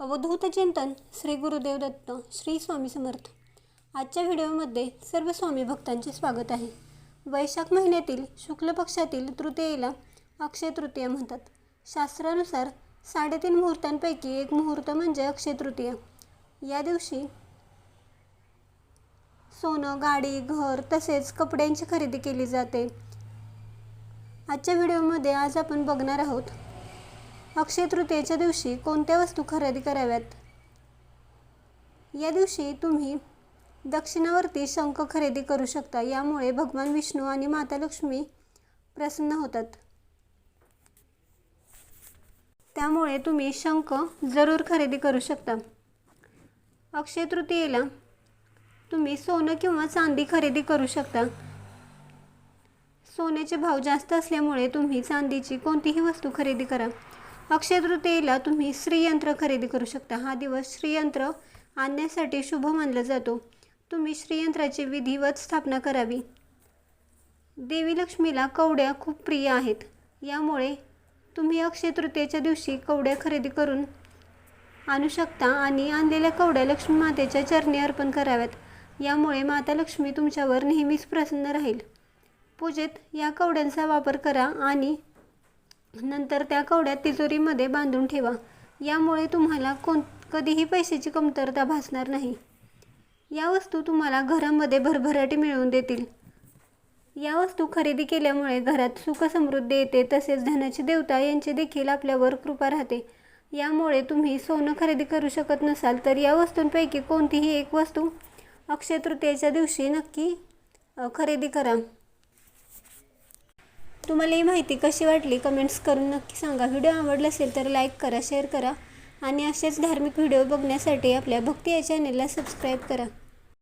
अवधूत चिंतन श्री गुरुदेव दत्त श्री स्वामी समर्थ. आजच्या व्हिडिओमध्ये सर्व स्वामी भक्तांचे स्वागत आहे. वैशाख महिन्यातील शुक्ल पक्षातील तृतीयेला अक्षय तृतीया म्हणतात. शास्त्रानुसार साडेतीन मुहूर्तांपैकी एक मुहूर्त म्हणजे अक्षय तृतीया. या दिवशी सोनं गाडी घर तसेच कपड्यांची खरेदी केली जाते. आजच्या व्हिडिओमध्ये आज आपण बघणार आहोत अक्षय तृतीयेच्या दिवशी कोणत्या वस्तू खरेदी कराव्यात? या दिवशी तुम्ही दक्षिणावरती शंख खरेदी करू शकता यामुळे भगवान विष्णू आणि माता लक्ष्मी प्रसन्न होतात. त्यामुळे तुम्ही शंख जरूर खरेदी करू शकता. अक्षय तृतीयेला तुम्ही सोनं किंवा चांदी खरेदी करू शकता. सोन्याचे भाव जास्त असल्यामुळे तुम्ही चांदीची कोणतीही वस्तू खरेदी करा. अक्षय तृतीयेला तुम्ही श्रीयंत्र खरेदी करू शकता. हा दिवस श्रीयंत्र आणण्यासाठी शुभ मानला जातो. तुम्ही श्रीयंत्राची विधिवत स्थापना करावी. देवी लक्ष्मीला कवड्या खूप प्रिय आहेत. यामुळे तुम्ही अक्षय तृतीयेच्या दिवशी कवड्या खरेदी करून आणू शकता आणि आणलेल्या कवड्या लक्ष्मी मातेच्या चरणी अर्पण कराव्यात. यामुळे माता लक्ष्मी तुमच्यावर नेहमीच प्रसन्न राहील. पूजेत या कवड्यांचा वापर करा आणि नंतर त्या कवड्यात तिजोरीमध्ये बांधून ठेवा. यामुळे तुम्हाला कोण कधीही पैशाची कमतरता भासणार नाही. या वस्तू तुम्हाला घरामध्ये भरभराटी मिळवून देतील. या वस्तू खरेदी केल्यामुळे घरात सुखसमृद्धी येते तसेच धनाची देवता यांचे देखील आपल्यावर कृपा राहते. यामुळे तुम्ही सोनं खरेदी करू शकत नसाल तर या वस्तूंपैकी कोणतीही एक वस्तू अक्षय तृतीयेच्या दिवशी नक्की खरेदी करा. तुम्हाला ही माहिती कशी वाटली कमेंट्स करून नक्की सांगा. व्हिडिओ आवडला असेल तर लाईक करा शेअर करा आणि असेच धार्मिक व्हिडिओ बघण्यासाठी आपल्या भक्ती या चॅनेलला सबस्क्राईब करा.